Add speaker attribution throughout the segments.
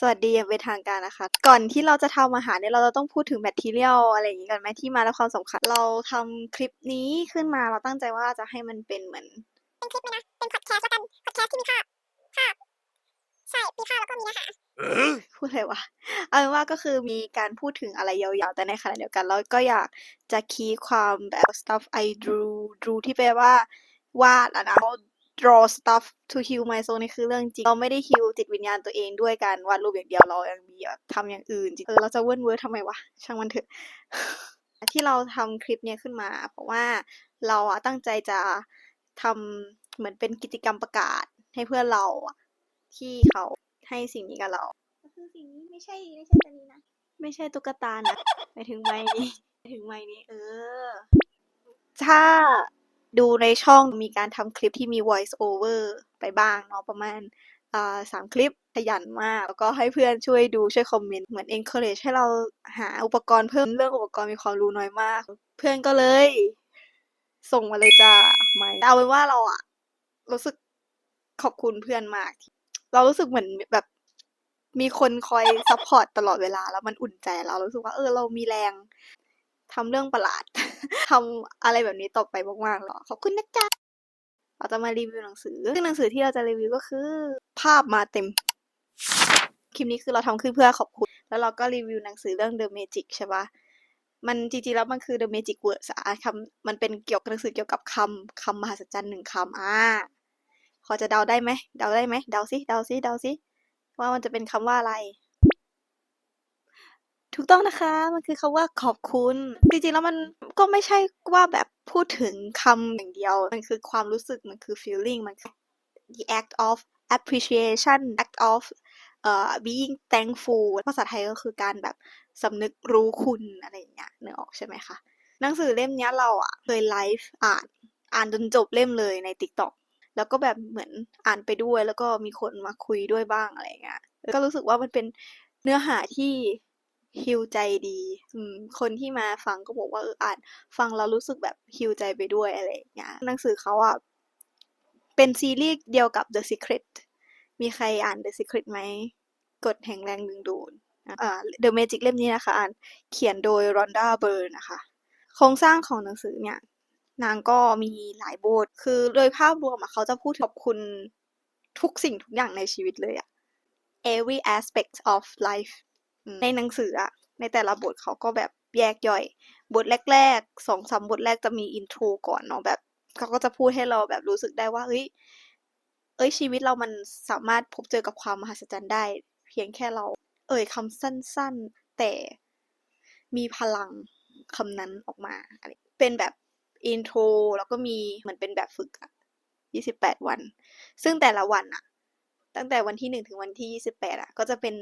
Speaker 1: สวัสดีอย่างเป็นทางการนะคะ ก่อนที่เราจะทำอาหารเนี่ยเราจะต้องพูดถึง material อะไรอย่างงี้ก่อนไหมที่มาและความสำคัญ เราทำคลิปนี้ขึ้นมาเราตั้งใจว่าจะให้มันเป็นเหมือน
Speaker 2: เป็นคลิปไหมนะ เป็นพอดแคสต์แล้วกันพอดแคสต์ที่มีภาพภาพใช่มีภาพแล้วก็มีเนื้อหา
Speaker 1: พูดอะไรวะเอาเป็นว่าก็คือมีการพูดถึงอะไรยาวๆ แต่ในขณะเดียวกันเราก็อยากจะคีย์ความแบบ stuff I drew drew ที่แปลว่าวาดอะนะ draw stuff to heal my soul นี่คือเรื่องจริง เราไม่ได้ heal จิตวิญญาณตัวเองด้วยการวาดรูปอย่างเดียวเรายังมีแบบทำอย่างอื่นจริงเออเราจะเวิร์นเวิร์ทำไมวะ ช่างมันเถอะ ที่เราทำคลิปเนี้ยขึ้นมา เพราะว่าเราอะตั้งใจจะทำเหมือนเป็นกิจกรรมประกาศให้เพื่อนเราอะที่เขาให้สิ่งนี้กับเราก็คือสิ่งนี้ไม่ใช่ไม่ใช่ตัวนี้นะ ไม่ใช่ตุ๊กตานะหมายถึงไม้นี้หมายถึงไม้นี้ เออถ้า ดูในช่องมีการทำคลิปที่มี voice over ไปบ้างเนาะประมาณสามคลิปขยันมาก แล้วก็ให้เพื่อนช่วยดูช่วยคอมเมนต์เหมือน encourage ให้เราหาอุปกรณ์เพิ่มเรื่องอุปกรณ์มีความรู้น้อยมาก เพื่อนก็เลย ส่งมาเลยจ้าไม่เอาเป็นว่าเราอะรู้สึกขอบคุณเพื่อนมาก เรารู้สึกเหมือนแบบมีคนคอยซัพพอร์ตตลอดเวลาแล้วมันอุ่นใจเรารู้สึกว่าเออเรามีแรง ทำเรื่องประหลาด ทำอะไรแบบนี้ต่อไปมากๆหรอขอบคุณนะจ๊ะเราจะมารีวิวหนังสือ ซึ่งหนังสือที่เราจะรีวิวก็คือ ภาพมาเต็ม คลิปนี้คือเราทำขึ้นเพื่อขอบคุณ แล้วเราก็รีวิวหนังสือเรื่อง The Magic ใช่ปะมันจริงๆแล้วมันคือ The Magic Words อะคำมันเป็นเกี่ยวกับหนังสือเกี่ยวกับคำคำมหัศจรรย์หนึ่งคำอ่าพอจะเดาได้ไหมเดาได้ไหมเดาสิเดาสิเดาสิว่ามันจะเป็นคำว่าอะไร ถูกต้องนะคะ มันคือคำว่าขอบคุณ จริงๆ แล้วมันก็ไม่ใช่ว่าแบบพูดถึงคำอย่างเดียว มันคือความรู้สึก มันคือ feeling มันคือ the act of appreciation act of เอ่อ being thankful ภาษาไทยก็คือการแบบสำนึกรู้คุณอะไรอย่างเงี้ยนึกออกใช่ไหมคะ หนังสือเล่มนี้เราอะเคยไลฟ์อ่าน อ่านจนจบเล่มเลยใน TikTok แล้วก็แบบเหมือนอ่านไปด้วย แล้วก็มีคนมาคุยด้วยบ้างอะไรเงี้ย ก็รู้สึกว่ามันเป็นเนื้อหาที่ ฮิวใจดีอืมคนที่มาฟังก็บอกว่าเอออ่านฟังแล้วรู้สึกแบบฮิวใจไปด้วยอะไรอย่างเงี้ยหนังสือเขาอะเป็นซีรีส์เดียวกับ The Secret มีใครอ่าน The Secret ไหมกฎแห่งแรงดึงดูดอ่า The Magic เล่มนี้นะคะ อ่านเขียนโดย Rhonda Byrne นะคะ โครงสร้างของหนังสือเนี่ย นางก็มีหลายบท คือโดยภาพรวมอะเขาจะพูดขอบคุณทุกสิ่งทุกอย่างในชีวิตเลยอะ every aspect of life ในหนังสืออะในแต่ละบทเขาก็แบบแยกย่อย บทแรกๆสองสามบทแรกจะมีอินโทรก่อนเนาะแบบเขาก็จะพูดให้เราแบบรู้สึกได้ว่าเฮ้ยเอ้ยชีวิตเรามันสามารถพบเจอกับความมหัศจรรย์ได้ เพียงแค่เรา เอ่ยคำสั้นๆ แต่มีพลังคำนั้นออกมาอะไรเป็นแบบอินโทรแล้วก็มีเหมือนเป็นแบบฝึกอะยี่สิบแปดวัน ซึ่งแต่ละวันอะตั้งแต่วันที่หนึ่งถึงวันที่ยี่สิบแปดอะก็จะเป็น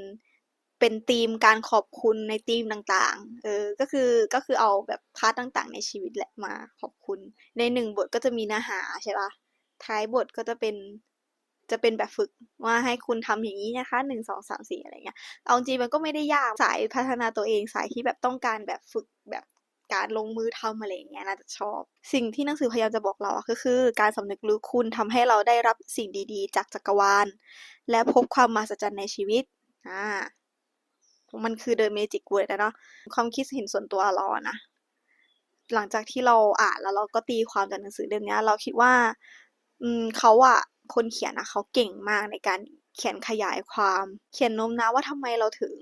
Speaker 1: เป็นธีมการขอบคุณในธีมต่างๆ เออ ก็คือก็คือเอาแบบพาร์ทต่างๆ ในชีวิตแหละมาขอบคุณ ในหนึ่งบทก็จะมีเนื้อหาใช่ปะท้ายบทก็จะเป็นจะเป็นแบบฝึกว่าให้คุณทำอย่างนี้นะคะหนึ่งสองสามสี่อะไรเงี้ย เอาจริงมันก็ไม่ได้ยากสายพัฒนาตัวเองสายที่แบบต้องการแบบฝึกแบบการลงมือทำอะไรเงี้ยน่าจะชอบ สิ่งที่หนังสือพยายามจะบอกเราอะก็คือ การสำนึกรู้คุณทำให้เราได้รับสิ่งดีๆ จากจักรวาล และพบความมหัศจรรย์ในชีวิตอ่า มันคือ The Magic Word นะเนาะความคิดเห็นส่วนตัวเราอะนะหลังจากที่เราอ่านแล้วเราก็ตีความจากหนังสือเล่มนี้เราคิดว่า อืมเขาอะคนเขียนอะเขาเก่งมากในการเขียนขยายความ เขียนโน้มน้าวว่าทำไมเราถึง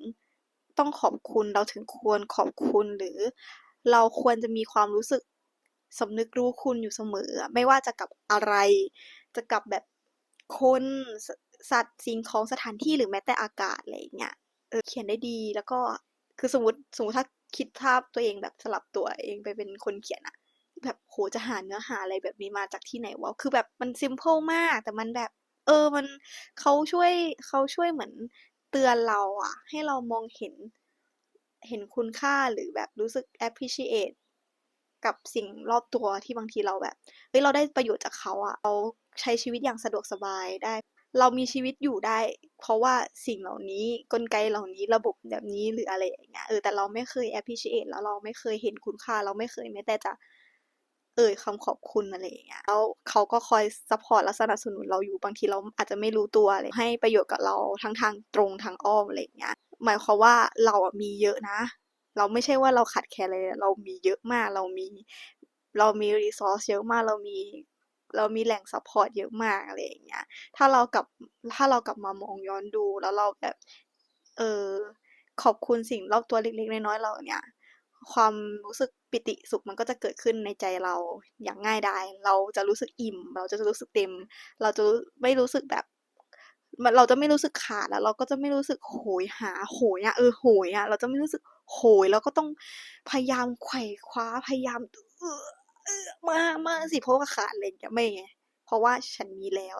Speaker 1: ต้องขอบคุณเราถึงควรขอบคุณหรือ เราควรจะมีความรู้สึกสำนึกรู้คุณอยู่เสมอ ไม่ว่าจะกับอะไร จะกับแบบคนสสัตว์สิ่งของสถานที่หรือแม้แต่อากาศอะไรอย่างเงี้ย เออเขียนได้ดีแล้วก็คือสมมติสมมติถ้าคิดภาพตัวเองแบบสลับตัวเองไปเป็นคนเขียนอะแบบโหจะหาเนื้อหาอะไรแบบนี้มาจากที่ไหนวะคือแบบมัน simple มาก แต่มันแบบ เออมันเขาช่วยเขาช่วยเหมือนเตือนเราอะให้เรามองเห็นเห็นคุณค่าหรือแบบรู้สึก appreciate กับสิ่งรอบตัวที่บางทีเราแบบเฮ้ยเราได้ประโยชน์จากเขาอะเราใช้ชีวิตอย่างสะดวกสบายได้ เรามีชีวิตอยู่ได้ เพราะว่าสิ่งเหล่านี้กลไกเหล่านี้ระบบแบบนี้หรืออะไรอย่างเงี้ยเออแต่เราไม่เคย appreciate แล้วเราไม่เคยเห็นคุณค่า เราไม่เคยแม้แต่จะเอ่ยคำขอบคุณอะไรอย่างเงี้ยแล้วเขาก็คอยซัพพอร์ตและสนับสนุนเราอยู่บางทีเราอาจจะไม่รู้ตัวเลยให้ประโยชน์กับเราทั้งทางตรงทางอ้อมอะไรอย่างเงี้ยหมายความว่าเราอะมีเยอะนะ เราไม่ใช่ว่าเราขาดแคลนเลยเรามีเยอะมากเรามี เรามีรีซอสเยอะมากเรามี เรามีแหล่งซัพพอร์ตเยอะมากอะไรอย่างเงี้ย ถ้าเรากลับถ้าเรากลับมามองย้อนดูแล้วเราแบบ เออขอบคุณสิ่งรอบตัวเล็กๆน้อยๆเราเนี่ย ความรู้สึกปิติสุขมันก็จะเกิดขึ้นในใจเราอย่างง่ายดายเราจะรู้สึกอิ่ม เราจะรู้สึกเต็ม เราจะไม่รู้สึกแบบเราจะไม่รู้สึกขาดแล้ว เราก็จะไม่รู้สึกโหยหาโหยอะเออโหยอะเราจะไม่รู้สึกโหยแล้วก็ต้องพยายามไขว่คว้าพยายาม เออมามาสิเพราะว่าขาดอะไรอย่างเงี้ยไม่ไงเพราะว่าฉันมีแล้ว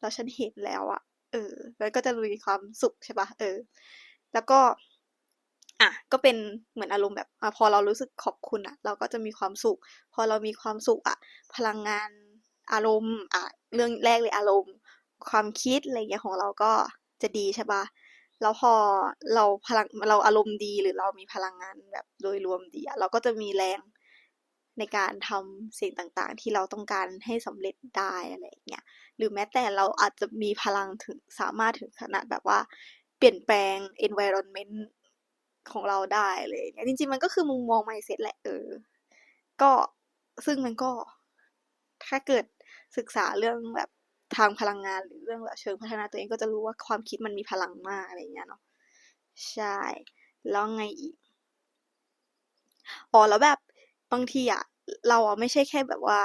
Speaker 1: แล้วฉันเห็นแล้วอะเออ แล้วก็จะมีความสุขใช่ปะเออ แล้วก็อะก็เป็นเหมือนอารมณ์แบบอพอเรารู้สึกขอบคุณอะ เราก็จะมีความสุข พอเรามีความสุขอะ พลังงานอารมณ์ อะ เรื่องแรกเลยอารมณ์ ความคิดอะไรเงี้ยของเราก็จะดีใช่ปะแล้วพอเราพลังเราอารมณ์ดีหรือเรามีพลังงานแบบโดยรวมดีอะเราก็จะมีแรง ในการทำสิ่งต่างๆ ที่เราต้องการให้สำเร็จได้อะไรเงี้ยหรือแม้แต่เราอาจจะมีพลังถึงสามารถถึงขนาดแบบว่า เปลี่ยนแปลง environment ของเราได้เลยจริงๆมันก็คือมุมมอง mindset แหละเออ ก็ซึ่งมันก็ ถ้าเกิดศึกษาเรื่องแบบทางพลังงานหรือเรื่องแบบเชิงพัฒนาตัวเองก็จะรู้ว่าความคิดมันมีพลังมากอะไรเงี้ยเนาะใช่ แล้วไงอีกอ๋อแล้วแบบ บางทีอะเราอะไม่ใช่แค่แบบว่า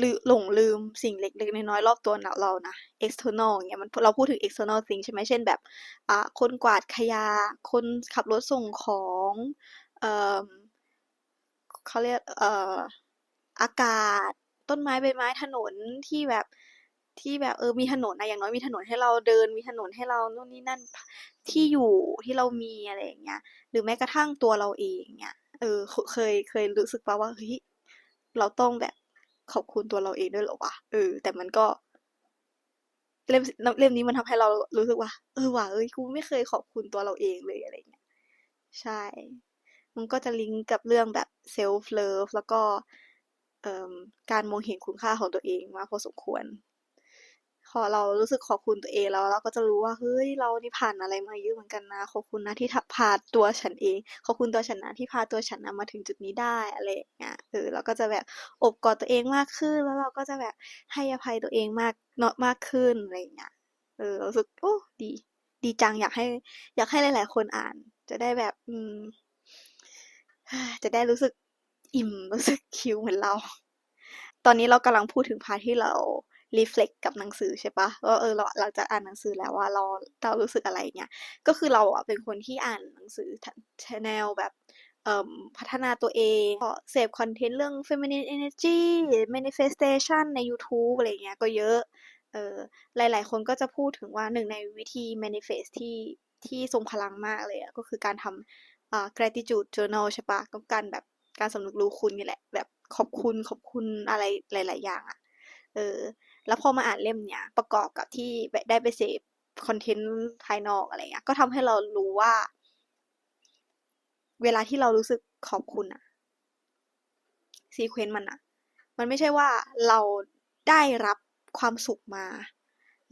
Speaker 1: ลืหลงลืมสิ่งเล็กๆน้อยๆรอบตัวเรานะ external อย่างเงี้ยมันเราพูดถึง external thing ใช่ไหมเช่นแบบอ่าคนกวาดขยะคนขับรถส่งของเอ่อเขาเรียกเอ่ออากาศ ต้นไม้ใบไม้ถนนที่แบบที่แบบเออมีถนนนะอย่างน้อยมีถนนให้เราเดินมีถนนให้เรานู่นนี่นั่นที่อยู่ที่เรามีอะไรอย่างเงี้ยหรือแม้กระทั่งตัวเราเองเนี่ยเออเคยเคยรู้สึกป่าว่าเฮ้ยเราต้องแบบขอบคุณตัวเราเองด้วยหรอวะเออ แต่มันก็เล่มเล่มนี้มันทำให้เรารู้สึกว่า เออว่ะเอ้ยกูไม่เคยขอบคุณตัวเราเองเลยอะไรเงี้ยใช่ มันก็จะลิงก์กับเรื่องแบบ self love แล้วก็การมองเห็นคุณค่าของตัวเองมาพอสมควร พอเรารู้สึกขอบคุณตัวเองแล้วเราก็จะรู้ว่าเฮ้ยเรานี่ผ่านอะไรมาเยอะเหมือนกันนะ ขอบคุณนะที่พาตัวฉันเอง ขอบคุณตัวฉันนะที่พาตัวฉันนะมาถึงจุดนี้ได้อะไรอย่างเงี้ยเออเราก็จะแบบอบกอดตัวเองมากขึ้น แล้วเราก็จะแบบให้อภัยตัวเองมากเนาะมากขึ้นอะไรอย่างเงี้ยเออรู้สึกโอ้ดี ดีจังอยากให้ อยากให้หลาย ๆ คนอ่าน จะได้แบบ อืมจะได้รู้สึกอิ่มรู้สึกคิวเหมือนเรา ตอนนี้เรากำลังพูดถึงพาที่เรา รีเฟล็กกับหนังสือใช่ปะว่าเออเราหลังจากอ่านหนังสือแล้วว่าเราเรารู้สึกอะไรเนี่ย ก็คือเราอะเป็นคนที่อ่านหนังสือแนวแบบเอ่อพัฒนาตัวเองเสพคอนเทนต์เรื่อง feminine energy manifestation ใน YouTube อะไรเงี้ยก็เยอะเออหลายๆ คนก็จะพูดถึงว่าหนึ่งในวิธี manifest ที่ที่ทรงพลังมากเลยอะก็คือการทำอ่า gratitude journal ใช่ปะก็การแบบการสำนึกรู้คุณนี่แหละ แบบขอบคุณขอบคุณอะไรหลาย ๆ อย่างอะเออ แล้วพอมาอ่านเล่มเนี้ยประกอบกับที่ได้ไปเสพคอนเทนต์ภายนอกอะไรเงี้ย ก็ทำให้เรารู้ว่า เวลาที่เรารู้สึกขอบคุณอะซีเควนต์มันอะมันไม่ใช่ว่าเราได้รับความสุขมา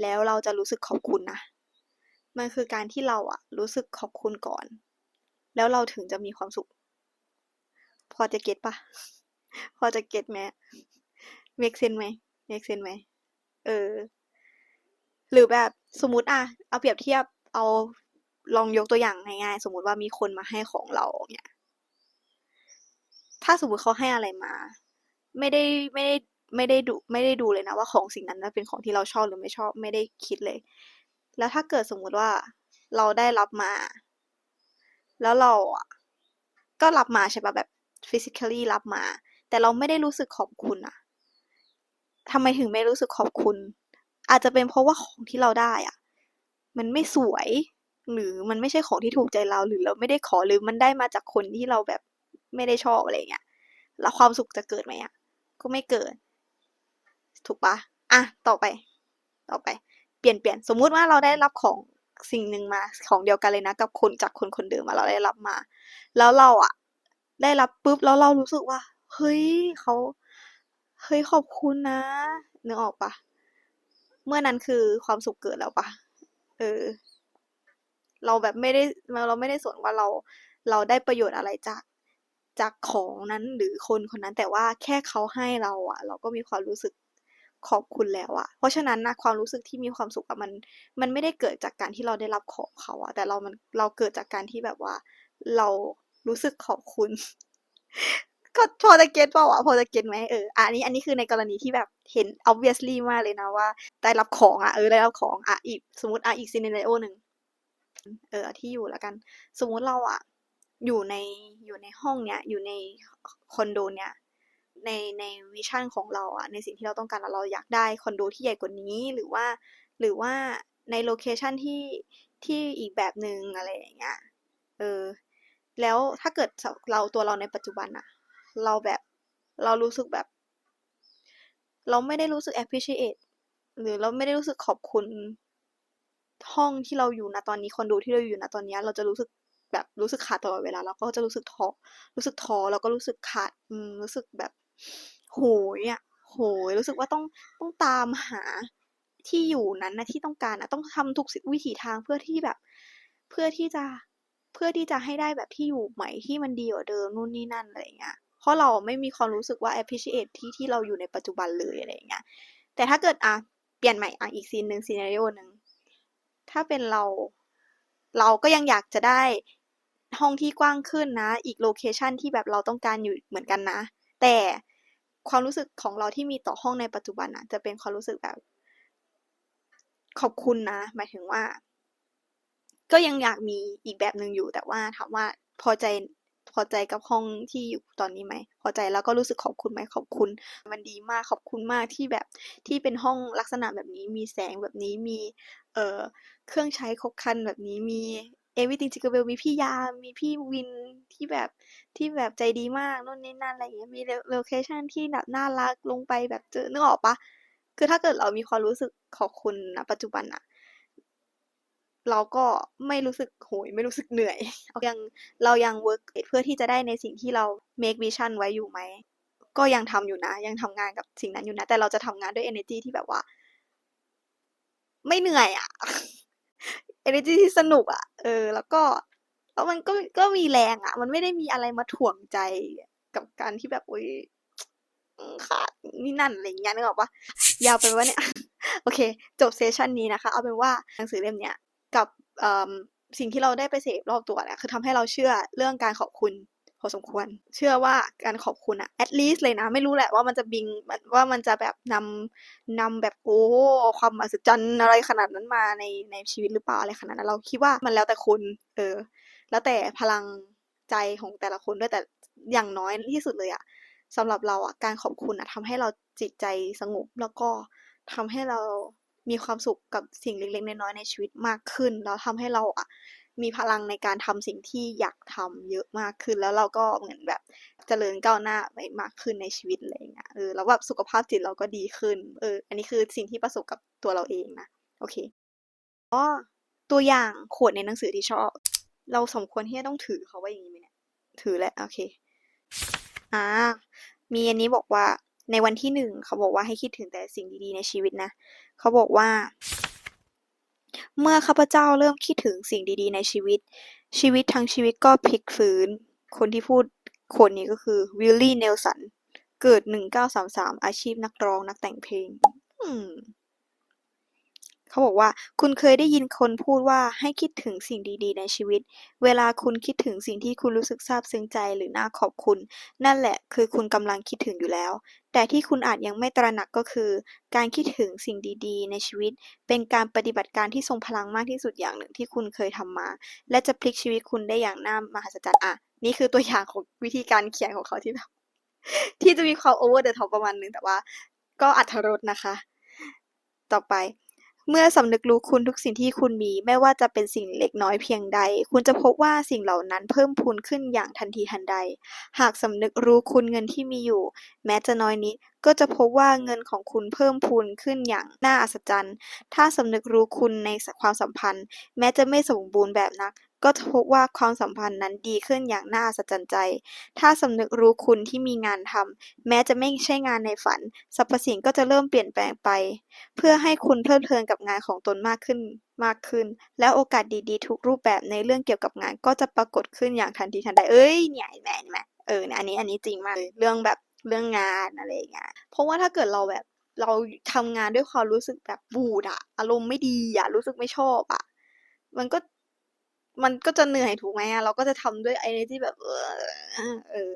Speaker 1: แล้วเราจะรู้สึกขอบคุณนะ มันคือการที่เราอะรู้สึกขอบคุณก่อน แล้วเราถึงจะมีความสุข พอจะเก็ตปะ พอจะเก็ตไหมเมกเซนไหมเมกเซนไหม เออ หรือแบบสมมติอะเอาเปรียบเทียบเอาลองยกตัวอย่างง่ายๆสมมติว่ามีคนมาให้ของเราเนี่ย ถ้าสมมติเขาให้อะไรมา ไม่ได้ไม่ได้ไม่ได้ดูไม่ได้ดูเลยนะว่าของสิ่งนั้นเป็นของที่เราชอบหรือไม่ชอบไม่ได้คิดเลย แล้วถ้าเกิดสมมุติว่าเราได้รับมา แล้วเราอะก็รับมาใช่ปะแบบ physically รับมา แต่เราไม่ได้รู้สึกขอบคุณอะ ทำไมถึงไม่รู้สึกขอบคุณ อาจจะเป็นเพราะว่าของที่เราได้อะมันไม่สวย หรือมันไม่ใช่ของที่ถูกใจเราหรือเราไม่ได้ขอหรือมันได้มาจากคนที่เราแบบไม่ได้ชอบอะไรเงี้ยแล้วความสุขจะเกิดไหมอะก็ไม่เกิด ถูกปะอะต่อไป ต่อไป เปลี่ยนเปลี่ยนสมมุติว่าเราได้รับของสิ่งหนึ่งมาของเดียวกันเลยนะ กับคนจากคนคนเดิมมาเราได้รับมา แล้วเราอะได้รับปุ๊บแล้วเรารู้สึกว่า เฮ้ยเขา เฮ้ยขอบคุณนะนึกออกปะเมื่อนั้นคือความสุขเกิดแล้วปะเออ เราแบบไม่ได้เราไม่ได้สนว่าเราเราได้ประโยชน์อะไรจากจากของนั้นหรือคนคนนั้นแต่ว่าแค่เขาให้เราอะเราก็มีความรู้สึกขอบคุณแล้วอะเพราะฉะนั้นนะความรู้สึกที่มีความสุขอะมัน มันไม่ได้เกิดจากการที่เราได้รับของเขาอะแต่เรามันเราเกิดจากการที่แบบว่า เรารู้สึกขอบคุณ ก็พอจะเก็ตเปล่าอะพอจะเก็ตไหมเอออันนี้อันนี้คือในกรณีที่แบบเห็น obviously มากเลยนะว่าได้รับของอะเออได้รับของอะอีกสมมติอะอีกซีน n น r โอหนึ่งเออที่อยู่แล้วกัน สมมุติเราอะ อยู่ในอยู่ในห้องเนี้ยอยู่ในคอนโดเนี้ยในในวิชั่นของเราอะในสิ่งที่เราต้องการเราอยากได้คอนโดที่ใหญ่กว่านี้หรือว่า หรือว่าในโลเคชันที่ที่อีกแบบหนึ่งอะไรอย่างเงี้ยเออแล้วถ้าเกิดเราตัวเราในปัจจุบันอะ เราแบบเรารู้สึกแบบ เราไม่ได้รู้สึก appreciate หรือเราไม่ได้รู้สึกขอบคุณ ห้องที่เราอยู่ณตอนนี้คอนโดที่เราอยู่ณตอนนี้ เราจะรู้สึกแบบรู้สึกขาดตลอดเวลาเราก็จะรู้สึกท้อรู้สึกท้อแล้วก็รู้สึกขาดอืมรู้สึกแบบโหยอะโหยรู้สึกว่าต้องต้องตามหาที่อยู่นั้นนะที่ต้องการนะต้องทำทุกวิถีทางเพื่อที่แบบ เพื่อที่จะเพื่อที่จะให้ได้แบบที่อยู่ใหม่ที่มันดีกว่าเดิมนู่นนี่นั่นอะไรเงี้ย เพราะเราไม่มีความรู้สึกว่า appreciate ที่ที่เราอยู่ในปัจจุบันเลยอะไรอย่างเงี้ย แต่ถ้าเกิดอะเปลี่ยนใหม่อะอีกซีนหนึ่งซีนารีโอหนึ่งถ้าเป็นเรา เราก็ยังอยากจะได้ห้องที่กว้างขึ้นนะ อีกโลเคชันที่แบบเราต้องการอยู่เหมือนกันนะ แต่ความรู้สึกของเราที่มีต่อห้องในปัจจุบันนะจะเป็นความรู้สึกแบบ ขอบคุณนะ หมายถึงว่า ก็ยังอยากมีอีกแบบหนึ่งอยู่ แต่ว่าถามว่าพอใจ พอใจกับห้องที่อยู่ตอนนี้ไหม พอใจแล้วก็รู้สึกขอบคุณไหมขอบคุณ มันดีมากขอบคุณมากที่แบบที่เป็นห้องลักษณะแบบนี้ มีแสงแบบนี้มีเอ่อเครื่องใช้ครบครันแบบนี้มีเอวิติงจิกเบลมีพี่ยามมีพี่วินที่แบบที่แบบใจดีมากนู่นนี่นั่นอะไรอย่างเงี้ยมีโลเคชั่นที่แบบน่ารักลงไปแบบเจอนึกออกปะคือถ้าเกิดเรามีความรู้สึกขอบคุณนะปัจจุบันอะ เราก็ไม่รู้สึกโหยไม่รู้สึกเหนื่อยยังเรายัง work เพื่อที่จะได้ในสิ่งที่เรา make vision ไว้อยู่ไหม ก็ยังทำอยู่นะ ยังทำงานกับสิ่งนั้นอยู่นะ แต่เราจะทำงานด้วย energy ที่แบบว่า ไม่เหนื่อยอะ energy ที่สนุกอะเออ แล้วก็แล้วมันก็ก็มีแรงอะมันไม่ได้มีอะไรมาถ่วงใจกับการที่แบบโอ๊ยขาดนี่นั่นอะไรเงี้ยนึกออกปะยาวไปว่าเนี่ย โอเค จบเซสชันนี้นะคะ เอาเป็นว่าหนังสือเล่มเนี้ย กับสิ่งที่เราได้ไปเสพรอบตัวเนี่ยคือทำให้เราเชื่อเรื่องการขอบคุณพอสมควร เชื่อว่าการขอบคุณอะ at least เลยนะ ไม่รู้แหละว่ามันจะบิงว่ามันจะแบบนำนำแบบโอ้ความมหัศจรรย์อะไรขนาดนั้นมาในในชีวิตหรือเปล่าอะไรขนาดนั้นเราคิดว่ามันแล้วแต่คนเออ แล้วแต่พลังใจของแต่ละคนด้วยแต่อย่างน้อยที่สุดเลยอะสำหรับเราอะการขอบคุณอะทำให้เราจิตใจสงบแล้วก็ทำให้เรา มีความสุขกับสิ่งเล็กๆ น้อยๆในชีวิตมากขึ้น แล้วทำให้เราอะมีพลังในการทำสิ่งที่อยากทำเยอะมากขึ้น แล้วเราก็เหมือนแบบเจริญก้าวหน้าไปมากขึ้นในชีวิตอะไรเงี้ยเออแล้วแบบสุขภาพจิตเราก็ดีขึ้นเอออันนี้คือสิ่งที่ประสบกับตัวเราเองนะโอเคอ๋อตัวอย่างขวดในหนังสือที่ชอบ เราสมควรที่จะต้องถือเขาไว้อย่างนี้ไหมเนี่ยถือแหละโอเคอ่ามีอันนี้บอกว่า ในวันที่หนึ่งเขาบอกว่าให้คิดถึงแต่สิ่งดีๆในชีวิตนะ เขาบอกว่า เมื่อข้าพเจ้าเริ่มคิดถึงสิ่งดีๆในชีวิต ชีวิตทั้งชีวิตก็พลิกฟื้น คนที่พูดคนนี้ก็คือวิลลี่เนลสัน เกิด 1933 อาชีพนักร้องนักแต่งเพลง อืม เขาบอกว่า คุณเคยได้ยินคนพูดว่าให้คิดถึงสิ่งดีๆ ในชีวิต เวลาคุณคิดถึงสิ่งที่คุณรู้สึกซาบซึ้งใจหรือน่าขอบคุณ นั่นแหละคือคุณกำลังคิดถึงอยู่แล้ว แต่ที่คุณอาจยังไม่ตระหนักก็คือ การคิดถึงสิ่งดีๆ ในชีวิต เป็นการปฏิบัติการที่ทรงพลังมากที่สุดอย่างหนึ่งที่คุณเคยทำมา และจะพลิกชีวิตคุณได้อย่างน่ามหัศจรรย์อะนี่คือตัวอย่างของวิธีการเขียนของเขาที่แบบที่จะมีความโอเวอร์เดอะท็อปประมาณนึงแต่ว่า ก็อัธรสนะคะ ต่อไป เมื่อสำนึกรู้คุณทุกสิ่งที่คุณมีไม่ว่าจะเป็นสิ่งเล็กน้อยเพียงใด คุณจะพบว่าสิ่งเหล่านั้นเพิ่มพูนขึ้นอย่างทันทีทันใด หากสำนึกรู้คุณเงินที่มีอยู่ แม้จะน้อยนิด ก็จะพบว่าเงินของคุณเพิ่มพูนขึ้นอย่างน่าอัศจรรย์ ถ้าสำนึกรู้คุณในความสัมพันธ์ แม้จะไม่สมบูรณ์แบบนัก ก็จะพบว่าความสัมพันธ์นั้นดีขึ้นอย่างน่าอัศจรรย์ใจ ถ้าสำนึกรู้คุณที่มีงานทำแม้จะไม่ใช่งานในฝันสรรพสิ่งก็จะเริ่มเปลี่ยนแปลงไป เพื่อให้คุณเพลิดเพลินกับงานของตนมากขึ้นมากขึ้น แล้วโอกาสดีๆ ทุกรูปแบบในเรื่องเกี่ยวกับงานก็จะปรากฏขึ้นอย่างทันทีทันใดเอ้ยเนี่ยเห็นไหมเห็นไหมเออเนี่ยอันนี้อันนี้จริงมากเลยเรื่องแบบเรื่องงานอะไรอย่างเงี้ยเพราะว่าถ้าเกิดเราแบบเราทำงานด้วยความรู้สึกแบบบูดอะอารมณ์ไม่ดีอะรู้สึกไม่ชอบอะมันก็ มันก็จะเหนื่อยถูกไหมอะเราก็จะทำด้วย energy แบบเออเออ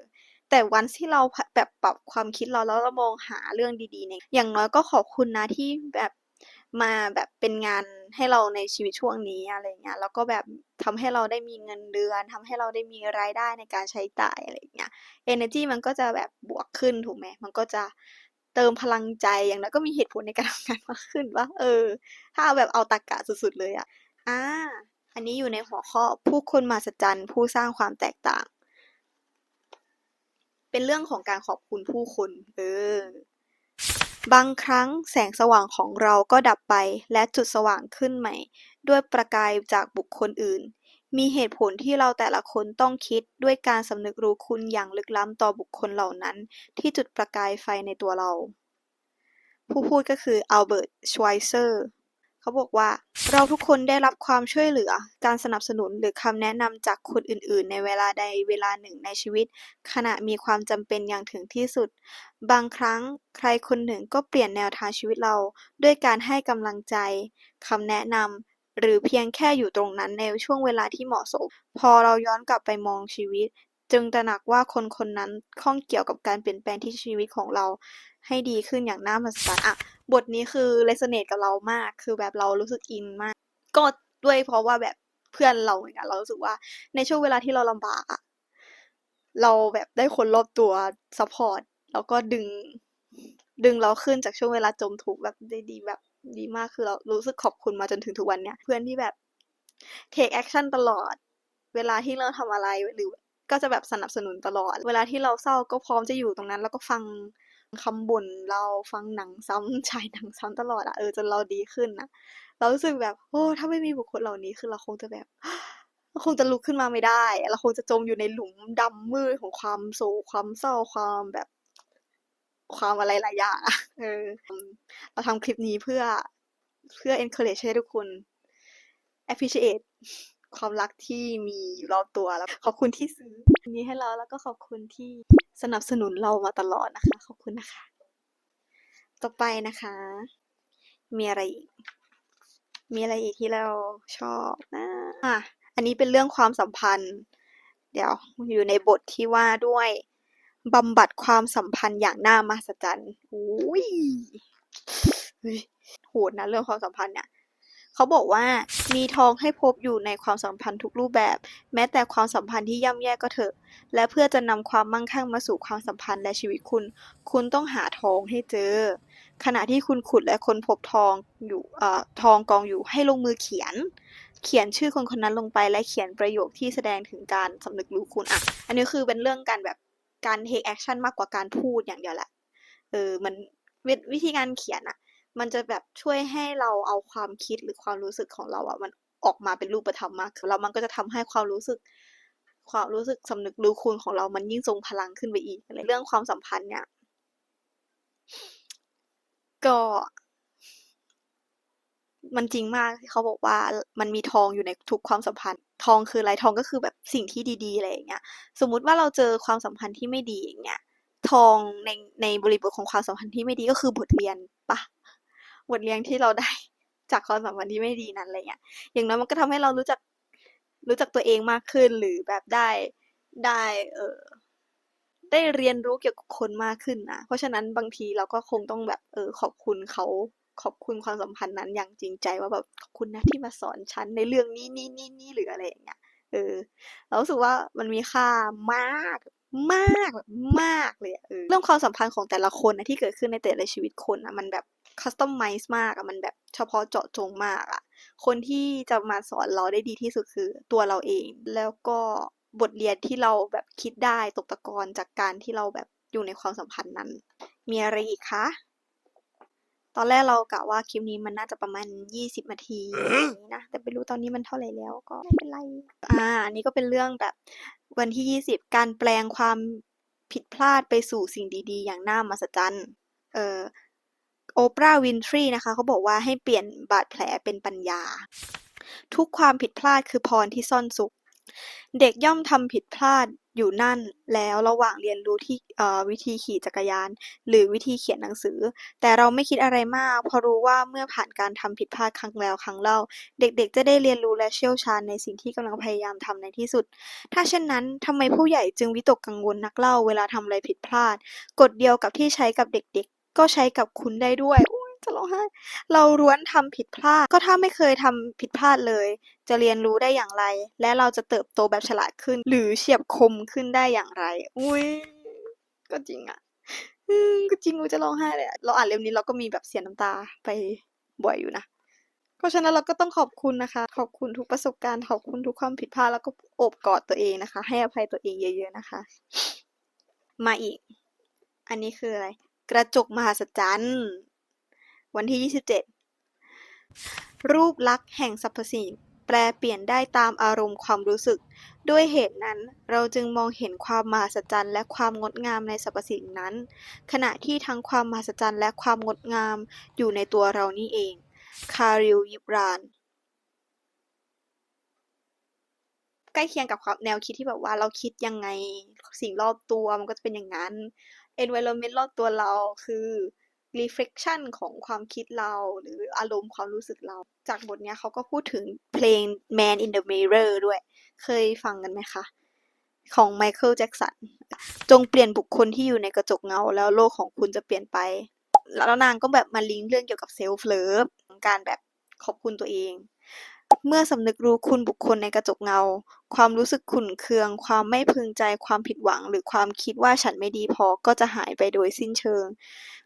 Speaker 1: แต่วันที่เราแบบปรับความคิดเราแล้วเรามองหาเรื่องดีๆเนี่ยอย่างน้อยก็ขอบคุณนะที่แบบมาแบบเป็นงานให้เราในชีวิตช่วงนี้อะไรเงี้ยแล้วก็แบบทำให้เราได้มีเงินเดือนทำให้เราได้มีรายได้ในการใช้จ่ายอะไรเงี้ย energy มันก็จะแบบบวกขึ้นถูกไหมมันก็จะเติมพลังใจอย่างน้อยก็มีเหตุผลในการทำงานมากขึ้นว่า เออ ถ้าเอาแบบเอาตรรกะสุดๆเลยอะอ่า อันนี้อยู่ในหัวข้อผู้คนมหัศจรรย์ผู้สร้างความแตกต่าง เป็นเรื่องของการขอบคุณผู้คนเออบางครั้งแสงสว่างของเราก็ดับไปและจุดสว่างขึ้นใหม่ ด้วยประกายจากบุคคลอื่น มีเหตุผลที่เราแต่ละคนต้องคิดด้วยการสำนึกรู้คุณอย่างลึกล้ำต่อบุคคลเหล่านั้น ที่จุดประกายไฟในตัวเรา ผู้พูดก็คืออัลเบิร์ต ชไวเซอร์ เขาบอกว่า เราทุกคนได้รับความช่วยเหลือ การสนับสนุนหรือคำแนะนำจากคนอื่น ๆ ในเวลาใดเวลาหนึ่งในชีวิต ขณะมีความจำเป็นอย่างถึงที่สุด บางครั้งใครคนหนึ่งก็เปลี่ยนแนวทางชีวิตเรา ด้วยการให้กำลังใจคำแนะนำหรือเพียงแค่อยู่ตรงนั้นในช่วงเวลาที่เหมาะสม พอเราย้อนกลับไปมองชีวิต จึงตระหนักว่าคนคนนั้นข้องเกี่ยวกับการเปลี่ยนแปลงที่ชีวิตของเรา ให้ดีขึ้นอย่างน่ามหัศจรรย์อะบทนี้คือ resonate กับเรามาก คือแบบเรารู้สึกอินมาก ก็ด้วยเพราะว่าแบบเพื่อนเราเหมือนกันเรารู้สึกว่าในช่วงเวลาที่เราลำบากอะเราแบบได้คนรอบตัวซัพพอร์ตแล้วก็ดึง ดึงเราขึ้นจากช่วงเวลาจมทุกข์แบบได้ดีแบบดีมากคือเรารู้สึกขอบคุณมาจนถึงทุกวันเนี้ยเพื่อนที่แบบ take action ตลอด เวลาที่เราทำอะไรหรือก็จะแบบสนับสนุนตลอด เวลาที่เราเศร้าก็พร้อมจะอยู่ตรงนั้น แล้วก็ฟัง คำบ่นเราฟังหนังซ้ำฉายหนังซ้ำตลอดอะเออจนเราดีขึ้นน่ะเรารู้สึกแบบโอ้ถ้าไม่มีบุคคลเหล่านี้คือเราคงจะแบบเราคงจะลุกขึ้นมาไม่ได้ เราคงจะจมอยู่ในหลุมดำมืดของความโศกความเศร้าความแบบความอะไรหลายอย่างอะเออ เราทำคลิปนี้เพื่อเพื่อ encourage ให้ทุกคน appreciate ความรักที่มีอยู่รอบตัวแล้ว ขอบคุณที่ซื้ออันนี้ให้เราแล้วก็ขอบคุณที่ สนับสนุนเรามาตลอดนะคะ ขอบคุณนะคะ ต่อไปนะคะ มีอะไรอีก มีอะไรอีกที่เราชอบนะอะอันนี้เป็นเรื่องความสัมพันธ์ เดี๋ยวอยู่ในบทที่ว่าด้วยบำบัดความสัมพันธ์อย่างน่ามหัศจรรย์อุ้ยโหดนะเรื่องความสัมพันธ์เนี่ย เขาบอกว่ามีทองให้พบอยู่ในความสัมพันธ์ทุกรูปแบบ แม้แต่ความสัมพันธ์ที่ย่ำแย่ก็เถอะ และเพื่อจะนำความมั่งคั่งมาสู่ความสัมพันธ์และชีวิตคุณ คุณต้องหาทองให้เจอ ขณะที่คุณขุดและค้นพบทองอยู่เอ่อทองกองอยู่ให้ลงมือเขียน เขียนชื่อคนคนนั้นลงไปและเขียนประโยคที่แสดงถึงการสำนึกรู้คุณอะ อันนี้คือเป็นเรื่องการแบบการ take action มากกว่าการพูดอย่างเดียวแหละเออมันวิวิธีการเขียนอะ มันจะแบบช่วยให้เราเอาความคิดหรือความรู้สึกของเราอะมันออกมาเป็นรูปธรรมมากแล้วมันก็จะทำให้ความรู้สึก ความรู้สึกสำนึกรู้คุณของเรามันยิ่งทรงพลังขึ้นไปอีกอะไรเรื่องความสัมพันธ์เนี่ย ก็ มันจริงมากที่เขาบอกว่ามันมีทองอยู่ในทุกความสัมพันธ์ ทองคืออะไรทองก็คือแบบสิ่งที่ดีๆอะไรอย่างเงี้ย สมมุติว่าเราเจอความสัมพันธ์ที่ไม่ดีอย่างเงี้ย ทองในในบริบทของความสัมพันธ์ที่ไม่ดีก็คือบทเรียนปะ บทเรียนที่เราได้จากความสัมพันธ์ที่ไม่ดีนั้นอะไรเงี้ย อย่างน้อยมันก็ทำให้เรารู้จักรู้จักตัวเองมากขึ้นหรือแบบได้ได้เออได้เรียนรู้เกี่ยวกับคนมากขึ้นนะ เพราะฉะนั้นบางทีเราก็คงต้องแบบเออขอบคุณเขาขอบคุณความสัมพันธ์นั้นอย่างจริงใจว่าแบบขอบคุณนะที่มาสอนฉันในเรื่องนี้ๆๆๆหรืออะไรอย่างเงี้ย เออ เรารู้สึกว่ามันมีค่ามากมากแบบมากเลยเออเรื่องความสัมพันธ์ของแต่ละคนนะที่เกิดขึ้นในแต่ละชีวิตคนนะมันแบบ customize มากอะมันแบบเฉพาะเจาะจงมากอะคนที่จะมาสอนเราได้ดีที่สุดคือตัวเราเอง แล้วก็บทเรียนที่เราแบบคิดได้ตกตะกอนจากการที่เราแบบอยู่ในความสัมพันธ์นั้น มีอะไรอีกคะ ตอนแรกเรากะว่าคลิปนี้มันน่าจะประมาณ 20นาทีอย่างนี้นะ แต่ไม่รู้ตอนนี้มันเท่าไหร่แล้วก็ไม่เป็นไร อ่า อันนี้ก็เป็นเรื่องแบบวันที่ 20 การแปลงความผิดพลาดไปสู่สิ่งดี ๆ อย่างน่ามหัศจรรย์ เออ โอปราห์ วินฟรีนะคะ เขาบอกว่าให้เปลี่ยนบาดแผลเป็นปัญญา ทุกความผิดพลาดคือพรที่ซ่อนสุข เด็กย่อมทำผิดพลาดอยู่นั่นแล้วระหว่างเรียนรู้ที่วิธีขี่จักรยาน หรือวิธีเขียนหนังสือ แต่เราไม่คิดอะไรมากเพราะรู้ว่าเมื่อผ่านการทำผิดพลาดครั้งแล้วครั้งเล่า เด็กๆ จะได้เรียนรู้และเชี่ยวชาญในสิ่งที่กำลังพยายามทำในที่สุด ถ้าเช่นนั้นทำไมผู้ใหญ่จึงวิตกกังวลนักเล่าเวลาทำอะไรผิดพลาด กฎเดียวกับที่ใช้กับเด็กๆ ก็ใช้กับคุณได้ด้วยอุ๊ยจะร้องไห้เราล้วนทำผิดพลาด ก็ถ้าไม่เคยทำผิดพลาดเลย จะเรียนรู้ได้อย่างไร และเราจะเติบโตแบบฉลาดขึ้น หรือเฉียบคมขึ้นได้อย่างไร อุ้ยก็จริงอะก็จริงกูจะร้องไห้เลยอะเราอ่านเล่มนี้เราก็มีแบบเสียน้ำตาไปบ่อยอยู่นะเพราะฉะนั้นเราก็ต้องขอบคุณนะคะ ขอบคุณทุกประสบการณ์ขอบคุณทุกความผิดพลาดแล้วก็โอบกอดตัวเองนะคะ ให้อภัยตัวเองเยอะ ๆนะคะ มาอีก อันนี้คืออะไร กระจกมหัศจรรย์ วันที่ 27 รูปลักษณ์แห่งสรรพสิ่งแปลเปลี่ยนได้ตามอารมณ์ความรู้สึก ด้วยเหตุนั้นเราจึงมองเห็นความมหัศจรรย์และความงดงามในสรรพสิ่งนั้น ขณะที่ทั้งความมหัศจรรย์และความงดงามอยู่ในตัวเรานี่เอง คาริลยิบราน ใกล้เคียงกับแนวคิดที่แบบว่าเราคิดยังไงสิ่งรอบตัวมันก็จะเป็นอย่างนั้น environment รอบตัวเราคือ reflection ของความคิดเราหรืออารมณ์ความรู้สึกเรา จากบทเนี้ยเขาก็พูดถึงเพลง Man in the Mirror ด้วย เคยฟังกันไหมคะ ของไมเคิลแจ็กสันจงเปลี่ยนบุคคลที่อยู่ในกระจกเงา แล้วโลกของคุณจะเปลี่ยนไป แล้วนางก็แบบมาลิงก์เรื่องเกี่ยวกับเซลฟ์เลิฟการแบบขอบคุณตัวเอง เมื่อสำนึกรู้คุณบุคคลในกระจกเงา ความรู้สึกขุ่นเคือง ความไม่พึงใจ ความผิดหวัง หรือความคิดว่าฉันไม่ดีพอ ก็จะหายไปโดยสิ้นเชิง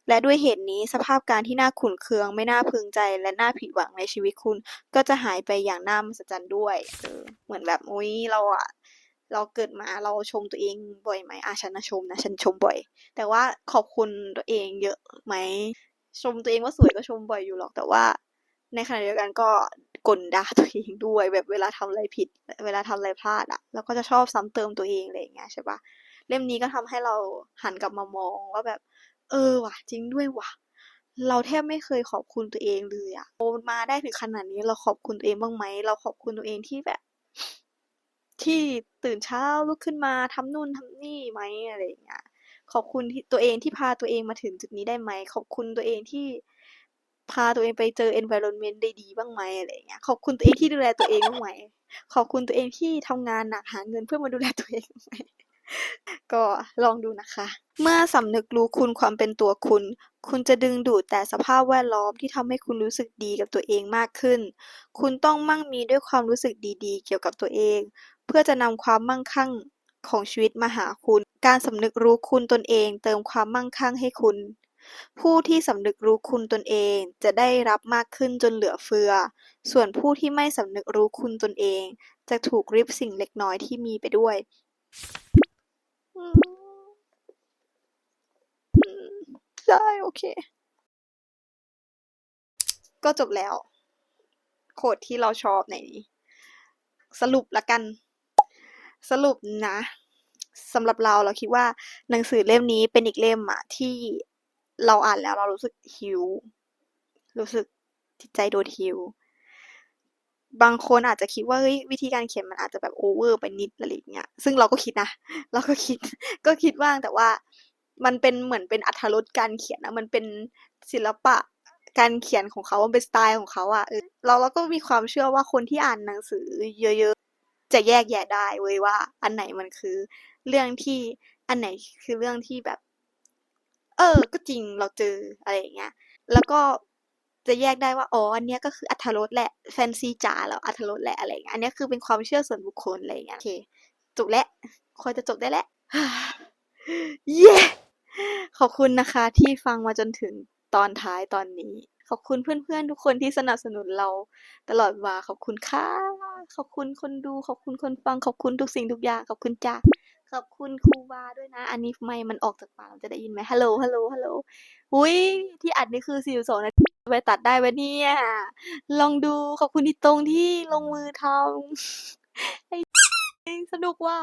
Speaker 1: และด้วยเหตุนี้ สภาพการที่น่าขุ่นเคือง ไม่น่าพึงใจ และน่าผิดหวังในชีวิตคุณ ก็จะหายไปอย่างน่ามหัศจรรย์ด้วย เออ เหมือนแบบอุ๊ยเราอะเราเกิดมาเราชมตัวเองบ่อยไหมอะฉันนะชมนะฉันชมบ่อย แต่ว่าขอบคุณตัวเองเยอะไหม ชมตัวเองว่าสวยก็ชมบ่อยอยู่หรอก แต่ว่า ในขณะเดียวกันก็กลด่าตัวเองด้วย แบบเวลาทำอะไรผิด เวลาทำอะไรพลาดอะเราก็จะชอบซ้ำเติมตัวเองอะไรอย่างเงี้ยใช่ปะเล่มนี้ก็ทำให้เราหันกลับมามองว่าแบบ เออว่ะ จริงด้วยว่ะ เราแทบไม่เคยขอบคุณตัวเองเลยอะโตมาได้ถึงขนาดนี้เราขอบคุณตัวเองบ้างไหมเราขอบคุณตัวเองที่แบบ ที่ตื่นเช้าลุกขึ้นมาทำนู่นทำนี่ไหมอะไรอย่างเงี้ยขอบคุณที่ตัวเองที่พาตัวเองมาถึงจุดนี้ได้ไหม ขอบคุณตัวเองที่ พาตัวเองไปเจอ environment ได้ดีบ้างไหมอะไรเงี้ยขอบคุณตัวเองที่ดูแลตัวเองบ้างไหมขอบคุณตัวเองที่ทำงานหนักหาเงินเพื่อมาดูแลตัวเองบ้างไหมก็ลองดูนะคะ เมื่อสำนึกรู้คุณความเป็นตัวคุณ คุณจะดึงดูดแต่สภาพแวดล้อมที่ทำให้คุณรู้สึกดีกับตัวเองมากขึ้น คุณต้องมั่งมีด้วยความรู้สึกดีๆ เกี่ยวกับตัวเอง เพื่อจะนำความมั่งคั่งของชีวิตมาหาคุณ การสำนึกรู้คุณตนเอง เติมความมั่งคั่งให้คุณ ผู้ที่สำนึกรู้คุณตนเองจะได้รับมากขึ้นจนเหลือเฟือ ส่วนผู้ที่ไม่สำนึกรู้คุณตนเอง จะถูกริบสิ่งเล็กน้อยที่มีไปด้วยได้โอเค ก็จบแล้ว โคดที่เราชอบในนี้ สรุปละกัน สรุปนะสำหรับเราเราคิดว่าหนังสือเล่มนี้เป็นอีกเล่มอะที่ เราอ่านแล้วเรารู้สึกหิว รู้สึกจิตใจโดนหิว บางคนอาจจะคิดว่าเฮ้ยวิธีการเขียนมันอาจจะแบบโอเวอร์ไปนิดอะไรอย่างเงี้ย ซึ่งเราก็คิดนะ เราก็คิด ก็คิดบ้างแต่ว่ามันเป็นเหมือนเป็นอรรถรสการเขียนนะมันเป็นศิลปะการเขียนของเขามันเป็นสไตล์ของเขาอะเออเราเราก็มีความเชื่อว่าคนที่อ่านหนังสือเยอะๆ จะแยกแยะได้เว้ยว่า อันไหนมันคือเรื่องที่อันไหนคือเรื่องที่แบบ เออ ก็จริงเราเจออะไรอย่างเงี้ย แล้วก็จะแยกได้ว่าอ๋ออันเนี้ยก็คืออรรถรสแหละแฟนซีจ๋าแล้วอรรถรสแหละอะไรเงี้ยอันเนี้ยคือเป็นความเชื่อส่วนบุคคลอะไรเงี้ยโอเคจบแล้วควรจะจบได้แล้วเย้ขอบคุณนะคะ ที่ฟังมาจนถึงตอนท้ายตอนนี้ ขอบคุณเพื่อนๆ ทุกคนที่สนับสนุนเรา ตลอดมาขอบคุณค่ะ ขอบคุณคนดู ขอบคุณคนฟัง ขอบคุณทุกสิ่งทุกอย่าง ขอบคุณจ้า ขอบคุณครูบาด้วยนะ อันนี้ไม่มันออกจากปากจะได้ยินไหมฮัลโหลฮัลโหลฮัลโหลอุ้ยที่อัดนี่คือ42นาทีไปตัดได้ไหมเนี่ยลองดูขอบคุณที่ตรงที่ลงมือทำไอ้สนุกว่ะ